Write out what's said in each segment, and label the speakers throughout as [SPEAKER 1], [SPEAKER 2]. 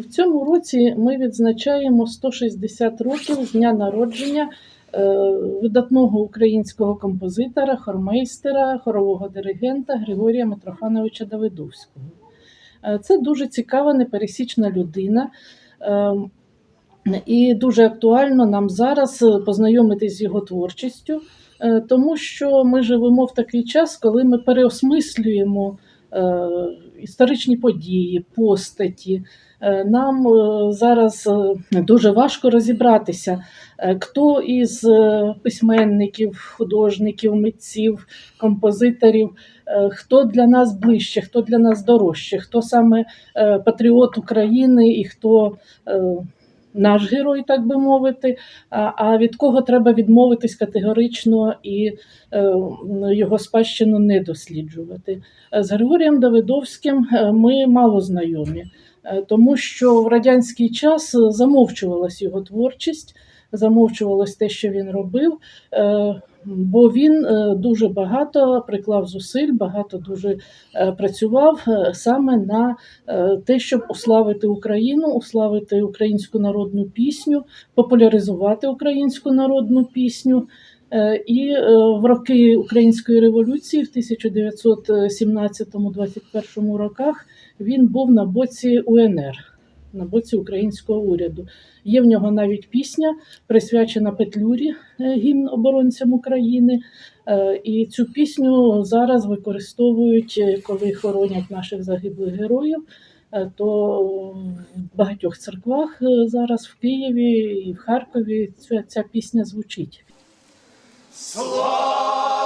[SPEAKER 1] В цьому році ми відзначаємо 160 років з дня народження е, видатного українського композитора, хормейстера, хорового диригента Григорія Митрофановича Давидовського. Е, Це дуже цікава, непересічна людина. е, І дуже актуально нам зараз познайомитись з його творчістю, е, тому що ми живемо в такий час, коли ми переосмислюємо історичні події, постаті. Е, Нам е, зараз е, дуже важко розібратися, е, хто із е, письменників, художників, митців, композиторів, е, хто для нас ближче, хто для нас дорожче, хто саме е, патріот України і хто е, наш герой, так би мовити, а від кого треба відмовитись категорично і е, його спадщину не досліджувати. З Григорієм Давидовським е, ми мало знайомі, е, тому що в радянський час замовчувалась його творчість, замовчувалось те, що він робив. Бо він е, дуже багато приклав зусиль, багато дуже е, працював е, саме на те, щоб уславити Україну, уславити українську народну пісню, популяризувати українську народну пісню. І в роки Української революції, в 1917-21 роках, він був на боці УНР, на боці українського уряду. Є в нього навіть пісня, присвячена Петлюрі, е, гімн оборонцям України. Е, І цю пісню зараз використовують, е, коли хоронять наших загиблих героїв. То в багатьох церквах зараз в Києві і в Харкові ця, ця пісня звучить.
[SPEAKER 2] Слава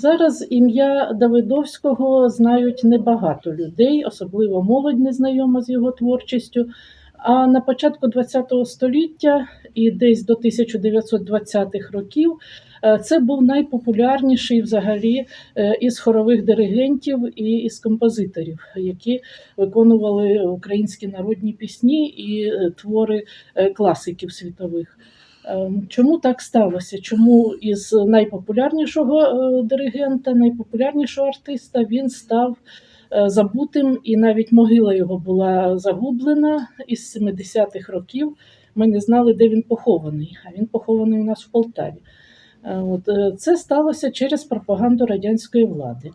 [SPEAKER 1] Зараз ім'я Давидовського знають небагато людей, особливо молодь не знайома з його творчістю. А на початку ХХ століття і десь до 1920-х років е, це був найпопулярніший взагалі е, із хорових диригентів і із композиторів, які виконували українські народні пісні і е, твори класиків світових. Ем, Чому так сталося? Чому із найпопулярнішого е, диригента, найпопулярнішого артиста він став е, забутим, і навіть могила його була загублена із 70-х років. Ми не знали, де він похований, а він похований у нас в Полтаві. Е, От це сталося через пропаганду радянської влади.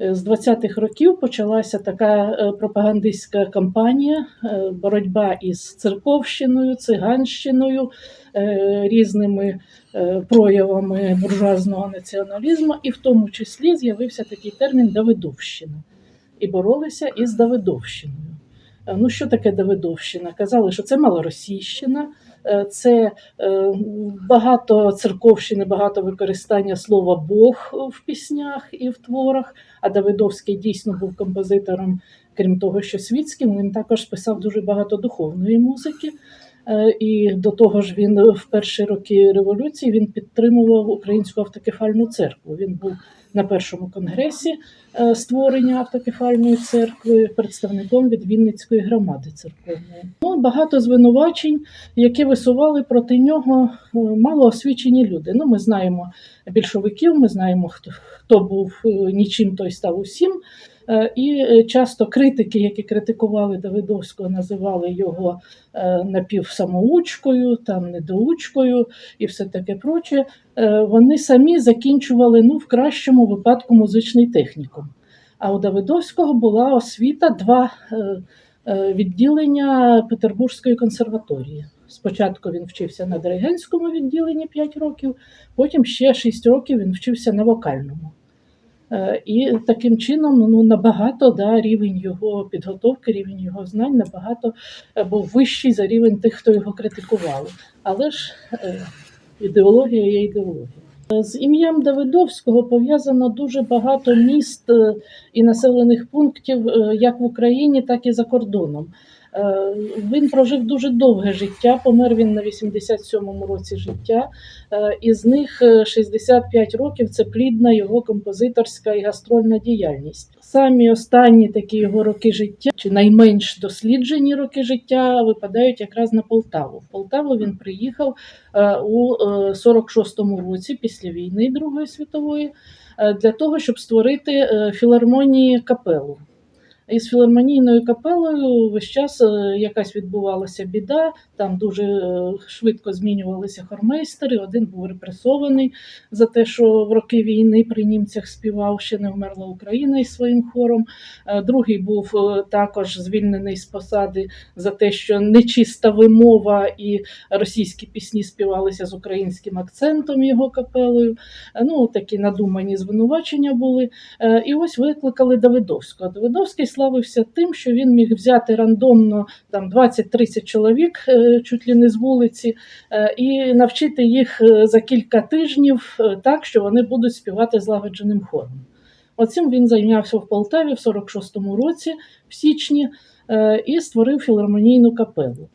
[SPEAKER 1] Е, З 20-х років почалася така е, пропагандистська кампанія, е, боротьба із церковщиною, циганщиною, різними проявами буржуазного націоналізму, і в тому числі з'явився такий термін Давидовщина. І боролися із Давидовщиною. Е, Ну, що таке Давидовщина? Казали, що це малоросійщина, е, це е, багато церковщини, багато використання слова Бог в піснях і в творах. А Давидовський дійсно був композитором, крім того, що світським, він також писав дуже багато духовної музики. Е, І до того ж, він в перші роки революції він підтримував українську автокефальну церкву. Він був на першому конгресі е, створення автокефальної церкви, представником від Вінницької громади церковної. Ну, багато звинувачень, які висували проти нього е, малоосвічені люди. Ну, ми знаємо більшовиків, ми знаємо, хто, хто був нічим, той став усім. Е, І е, часто критики, які критикували Давидовського, називали його е, напівсамоучкою, там недоучкою і все таке проче. Вони самі закінчували ну, в кращому випадку музичний технікум. А у Давидовського була освіта два відділення Петербурзької консерваторії. Спочатку він вчився на диригентському відділенні 5 років, потім ще 6 років він вчився на вокальному. Е, І таким чином ну, набагато да, рівень його підготовки, рівень його знань набагато е, був вищий за рівень тих, хто його критикували. Але ж е, ідеологія є ідеологія. З ім'ям Давидовського пов'язано дуже багато міст і населених пунктів як в Україні, так і за кордоном. Е, Він прожив дуже довге життя, помер він на 87-му році життя. Е, Із них е, 65 років це плідна його композиторська і гастрольна діяльність. Самі останні такі його роки життя, чи найменш досліджені роки життя, випадають якраз на Полтаву. В Полтаву він приїхав е, у е, 46-му році після війни Другої світової е, для того, щоб створити е, філармонії капелу. Із філармонійною капелою весь час е, якась відбувалася біда, там дуже е, швидко змінювалися хормейстери. Один був репресований за те, що в роки війни при німцях співав, ще не вмерла Україна із своїм хором. Е, Другий був також звільнений з посади за те, що нечиста вимова і російські пісні співалися з українським акцентом його капелою. Ну, такі надумані звинувачення були. І ось викликали Давидовського. Давидовський славився тим, що він міг взяти рандомно там 20-30 чоловік е, чуть ли не з вулиці, е, і навчити їх е, за кілька тижнів так, що вони будуть співати злагодженим хором. Оцим він зайнявся в Полтаві в 46-му році, в січні, і створив філармонійну капелу.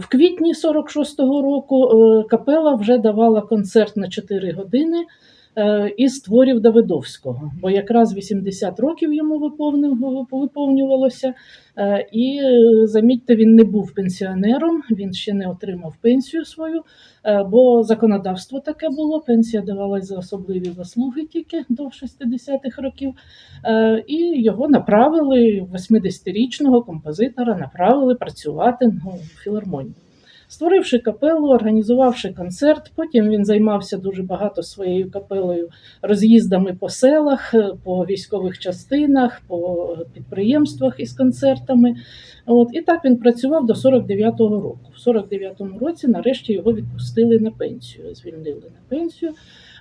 [SPEAKER 1] В квітні 46-го року капела вже давала концерт на 4 години е, із творів Давидовського, бо якраз 80 років йому виповнювалося. Е, І е, замітьте, він не був пенсіонером, він ще не отримав пенсію свою, бо законодавство таке було. Пенсія давалась за особливі заслуги тільки до 60-х років. І його направили, 80-річного композитора, направили працювати ну, в філармонію. Створивши капелу, організувавши концерт, потім він займався дуже багато своєю капелою роз'їздами по селах, по військових частинах, по підприємствах із концертами. От, і так він працював до 49-го року. В 49-му році нарешті його відпустили на пенсію, звільнили на пенсію.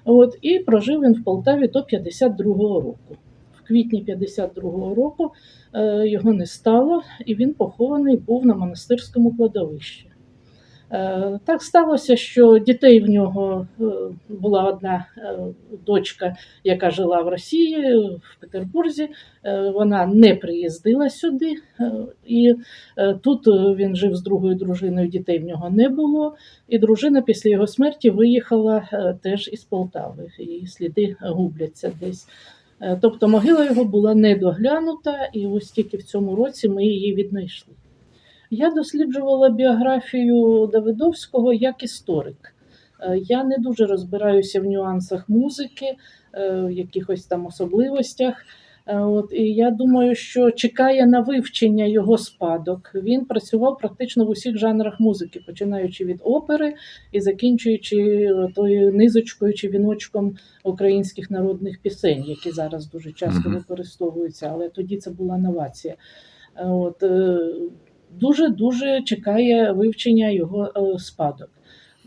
[SPEAKER 1] От, і прожив він в Полтаві до 52-го року. В квітні 52-го року е, його не стало, і він похований був на монастирському кладовищі. Е, Так сталося, що дітей в нього е, була одна е, дочка, яка жила в Росії, в Петербурзі. Вона не приїздила сюди, і тут він жив з другою дружиною, дітей в нього не було. І дружина після його смерті виїхала теж із Полтави. Її сліди губляться десь. Тобто могила його була недоглянута, і ось тільки в цьому році ми її віднайшли. Я досліджувала біографію Давидовського як історик. Е, Я не дуже розбираюся в нюансах музики, е, в якихось там особливостях. Е, От, і я думаю, що чекає на вивчення його спадок. Він працював практично в усіх жанрах музики, починаючи від опери і закінчуючи тою низочкою чи віночком українських народних пісень, які зараз дуже часто використовуються, але тоді це була новація. От, е, дуже дуже чекає вивчення його е, спадок.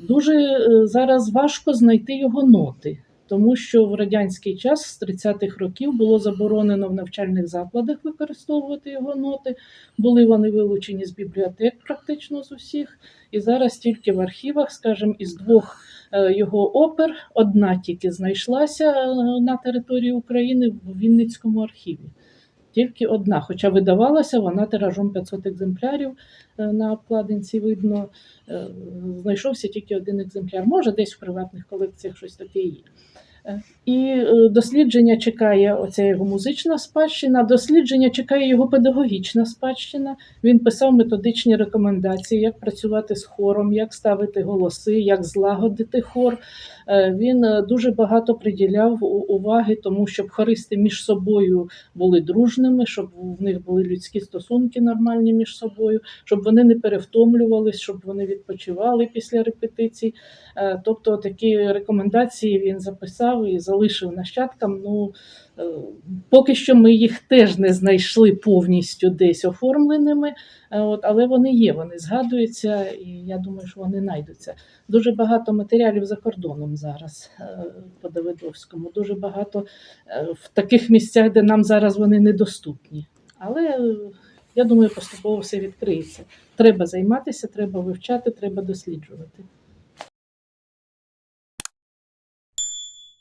[SPEAKER 1] Дуже е, зараз важко знайти його ноти, тому що в радянський час з 30-х років було заборонено в навчальних закладах використовувати його ноти. Були вони вилучені з бібліотек практично з усіх. І зараз тільки в архівах, скажімо, із двох е, його опер одна тільки знайшлася на території України в Вінницькому архіві. Тільки одна, хоча видавалася вона тиражом 500 екземплярів е, на обкладинці видно. Е, Знайшовся тільки один екземпляр. Може, десь в приватних колекціях щось таке є. І е, дослідження чекає оця його музична спадщина, дослідження чекає його педагогічна спадщина. Він писав методичні рекомендації, як працювати з хором, як ставити голоси, як злагодити хор. Е, Він е, дуже багато приділяв уваги тому, щоб хористи між собою були дружними, щоб в них були людські стосунки нормальні між собою, щоб вони не перевтомлювались, щоб вони відпочивали після репетицій. Тобто такі рекомендації він записав і залишив нащадкам. Ну е, поки що ми їх теж не знайшли повністю десь оформленими, е, от, але вони є, вони згадуються, і я думаю, що вони знайдуться. Дуже багато матеріалів за кордоном зараз е, по Давидовському, дуже багато в таких місцях, де нам зараз вони недоступні. Але я думаю, поступово все відкриється. Треба займатися, треба вивчати, треба досліджувати.